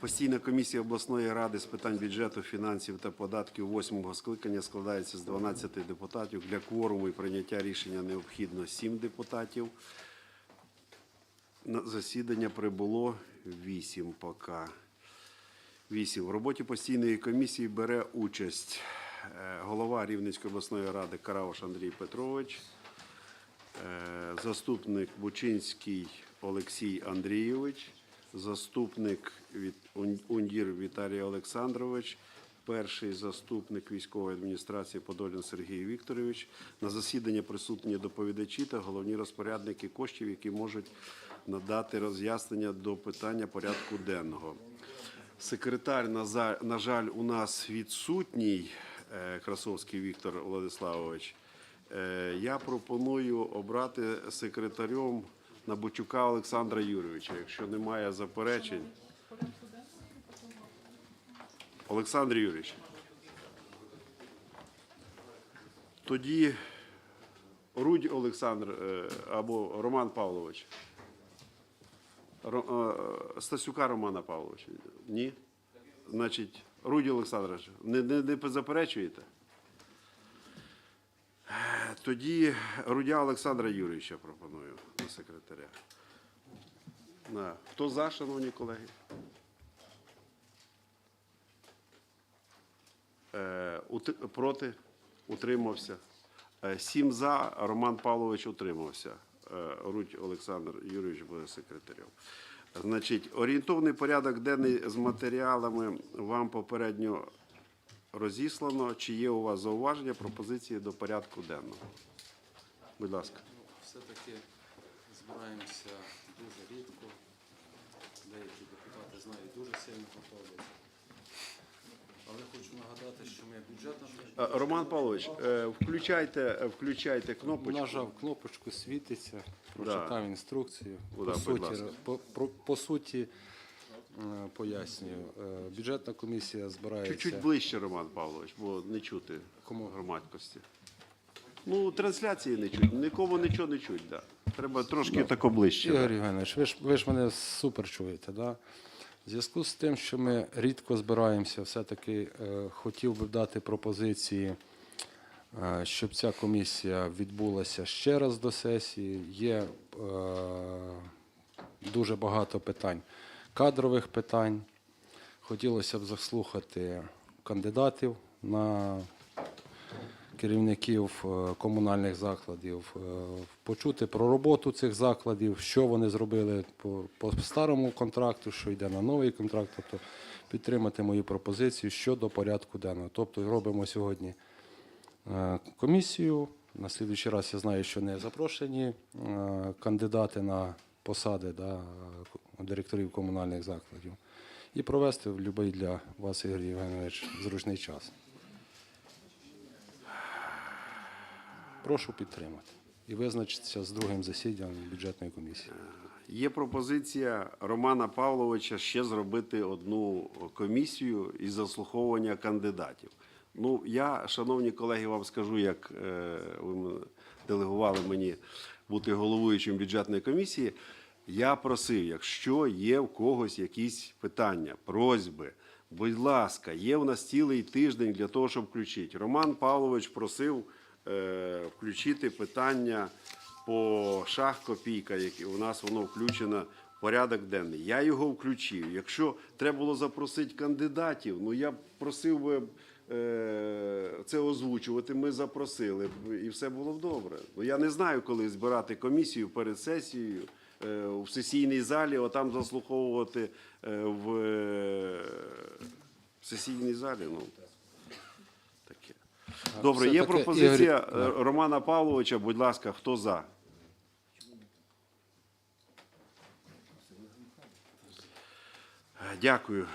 Постійна комісія обласної ради з питань бюджету, фінансів та податків восьмого скликання складається з 12 депутатів. Для кворуму і прийняття рішення необхідно 7 депутатів. На засідання прибуло 8 поки. 8. В роботі постійної комісії бере участь е, голова Рівненської обласної ради Карауш Андрій Петрович, е, заступник Бучинський Олексій Андрійович, заступник Ундір Віталій Олександрович, перший заступник військової адміністрації Подолін Сергій Вікторович. На засідання присутні доповідачі та головні розпорядники коштів, які можуть надати роз'яснення до питання порядку денного. Секретар, на жаль, у нас відсутній е, Красовський Віктор Владиславович. Е, Я пропоную обрати секретарем Набучука Олександра Юрійовича, якщо немає заперечень. Олександр Юрійович. Тоді Рудь Олександр е, або Роман Павлович. Е, Стасюка Романа Павловича. Ні? Значить, Руді Олександрович, не, не, не заперечуєте? Е, Тоді Рудя Олександра Юрійовича пропоную секретаря. Хто за, шановні колеги? Е, проти? Утримався. Е, Сім за, Роман Павлович утримався. Е, Рудь Олександр Юрійович буде секретарем. Значить, орієнтовний порядок денний з матеріалами вам попередньо розіслано. Чи є у вас зауваження, пропозиції до порядку денного? Будь ласка. Все-таки збираємося дуже рідко. Деякі депутати знають, дуже сильно готовляться. Але хочу нагадати, що ми бюджетна Е, Роман Павлович, е, включайте, включайте кнопочку. Нажав кнопочку, світиться, прочитав інструкцію. Ну, По будь суті, ласка. по, про- по суті е, пояснюю. Е, Бюджетна комісія збирається. Чуть-чуть ближче, Роман Павлович, бо не чути Кому? громадськості. Ну, трансляції не чуть, нікому нічого не чуть, да. Треба трошки тако ближче. Ігор. Євгенович, ви ж, ви ж мене супер чуєте, да? В зв'язку з тим, що ми рідко збираємося, все-таки е, хотів би дати пропозиції, е, щоб ця комісія відбулася ще раз до сесії. Є е, дуже багато питань, кадрових питань. Хотілося б заслухати кандидатів на керівників е, комунальних закладів, е, почути про роботу цих закладів, що вони зробили по, старому контракту, що йде на новий контракт, тобто підтримати мою пропозицію щодо порядку денного. Тобто робимо сьогодні е, комісію. На слідуючий раз я знаю, що не запрошені кандидати на посади да, директорів комунальних закладів. І провести в будь-який для вас, Ігор Євгенович, зручний час. Прошу підтримати і визначитися з другим засіданням бюджетної комісії. Є пропозиція Романа Павловича ще зробити одну комісію із заслуховування кандидатів. Ну, я, шановні колеги, вам скажу, як е, ви делегували мені бути головуючим бюджетної комісії. Я просив, якщо є в когось якісь питання, просьби, будь ласка, є в нас цілий тиждень для того, щоб включити. Роман Павлович просив е, включити питання по шах копійка, які у нас воно включено в порядок денний. Я його включив. Якщо треба було запросити кандидатів, ну я просив би е, це озвучувати. Ми запросили б, і все було б добре. Ну я не знаю, коли збирати комісію перед сесією. е, В сесійній залі, отам заслуховувати е, в, е, сесійній залі. Ну. Добре, є пропозиція е, Романа Павловича. Будь ласка, хто за? Дякую.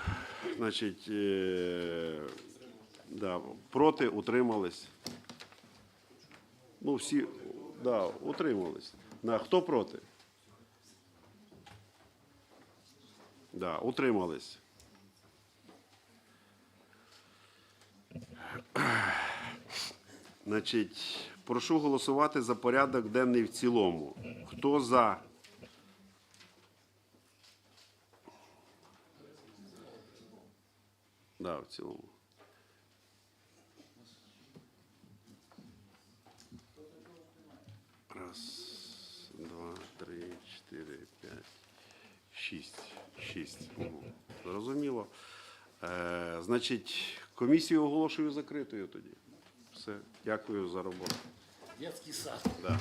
Значить, е, да, проти утримались. Ну, всі да, утримались. На, хто проти? Да, утримались. Значить, прошу голосувати за порядок денний в цілому. Хто за? Да, в цілому. Раз, два, три, чотири, п'ять, шість. Шість. Зрозуміло. Е, значить, комісію оголошую закритою тоді. Все. Дякую за роботу. Детский сад. Да.